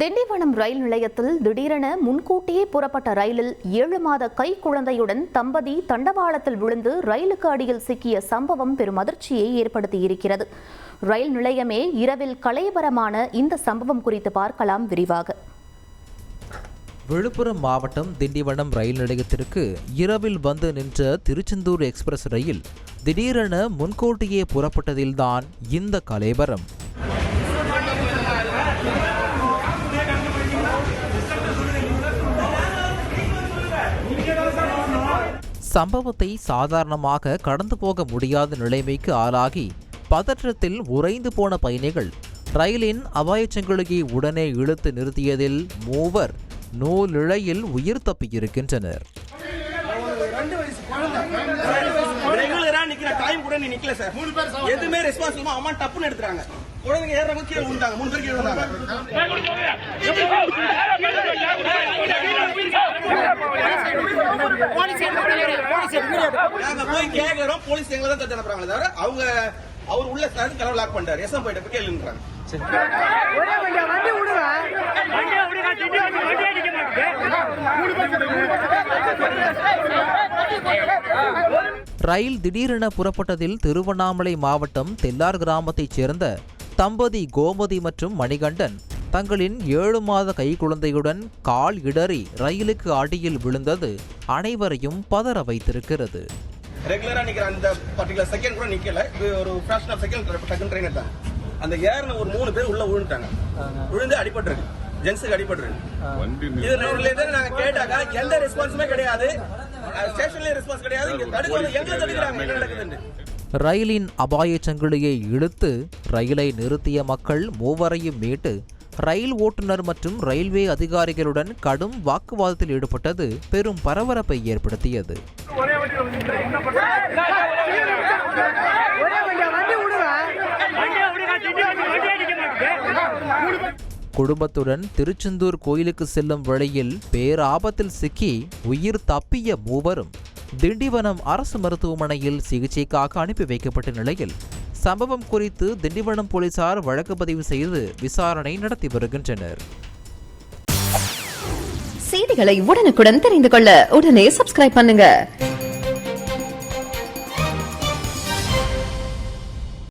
திண்டிவனம் ரயில் நிலையத்தில் திடீரென முன்கூட்டியே புறப்பட்ட ரயிலில் ஏழு மாத கை குழந்தையுடன் தம்பதி தண்டவாளத்தில் விழுந்து ரயிலுக்கு அடியில் சிக்கிய சம்பவம் பெரும் அதிர்ச்சியை ஏற்படுத்தியிருக்கிறது. ரயில் நிலையமே இரவில் கலைவரமான இந்த சம்பவம் குறித்து பார்க்கலாம் விரிவாக. விழுப்புரம் மாவட்டம் திண்டிவனம் ரயில் நிலையத்திற்கு இரவில் வந்து நின்ற திருச்செந்தூர் எக்ஸ்பிரஸ் ரயில் திடீரென முன்கூட்டியே புறப்பட்டதில்தான் இந்த கலைபரம் சம்பவத்தை சாதாரணமாக கடந்து போக முடியாத நிலைமைக்கு ஆளாகி பதற்றத்தில் உறைந்து போன பயணிகள் ரயிலின் அபாயச் சங்கிலியை உடனே இழுத்து நிறுத்தியதில் மூவர் நூலிழையில் உயிர் தப்பியிருக்கின்றனர். ரெகுலரா நிக்கிற டைம் கூட நீ நிக்கல சார். மூணு பேர் எதுவுமே ரெஸ்பான்ஸ் இல்லாம அம்மா டப்புன்னு எடுத்துறாங்க. குழந்தைங்க ஏறவங்க கீழே விழுந்தாங்க மூணு பேர் கீழே விழுந்தாங்க. நாங்க போய் கேக்குறோம் போலீஸ் எங்களை தான் தட்டு அனுப்புறாங்களே தவிர அவங்க அவர் உள்ள சார் கலர் லாக் பண்ணிட்டாரு. எஸ்எம் போயிட்டு போய் கேளுன்றாங்க. ஒரே வண்டியா வண்டி விடுங்க வண்டியை விடுங்க திண்டி வண்டி வண்டி அடிக்க மாட்டேங்குது ரயில் திடீரென புறப்பட்டதில் திருவண்ணாமலை மாவட்டம் தெல்லார் கிராமத்தைச் சேர்ந்த தம்பதி கோமதி மற்றும் மணிகண்டன் தங்களின் ஏழு மாத கைக்குழந்தையுடன் கால் இடறி ரயிலுக்கு அடியில் விழுந்தது அனைவரையும் பதற வைத்திருக்கிறது. ரெகுலரா நிக்கிற அந்த பர்டிகுலர் செகண்ட் கூட நிக்கல. இது ஒரு ஃபிராக்ஷன் ஆஃப் செகண்ட் டக்குன்னு ட்ரெயின் எடுத்தாங்க அந்த ஏறின ஒரு மூணு பேர் உள்ள விழுந்துட்டாங்க. விழுந்து அடிபட்டிருக்கு. ஜென்ஸுக்கு அடிபட்டிருக்கு. இது ரிலேட்டட் நாங்க கேட்டாக்கா எந்த ரெஸ்பான்ஸுமே கிடையாது. ஸ்டேஷன்லயும் ரெஸ்பான்ஸ் கிடையாது. இங்க தடுக்கிறது எங்க தடுக்கிறாங்க. என்ன நடக்குதுன்னு. ரயிலின் அபாயச் சங்கிலியை இழுத்து ரயிலை நிறுத்திய மக்கள் மூவரையும் மீட்டு ரயில் ஓட்டுநர் மற்றும் ரயில்வே அதிகாரிகளுடன் கடும் வாக்குவாதத்தில் ஈடுபட்டது பெரும் பரபரப்பை ஏற்படுத்தியது. குடும்பத்துடன் திருச்செந்தூர் கோயிலுக்கு செல்லும் வழியில் பேராபத்தில் சிக்கி உயிர் தப்பிய மூவரும் திண்டிவனம் அரசு மருத்துவமனையில் சிகிச்சைக்காக அனுப்பி வைக்கப்பட்ட நிலையில் சம்பவம் குறித்து திண்டிவனம் போலீசார் வழக்கு பதிவு செய்து விசாரணை நடத்தி வருகின்றனர். செய்திகளை உடனுக்குடன் தெரிந்து கொள்ள உடனே சப்ஸ்கிரைப் பண்ணுங்க.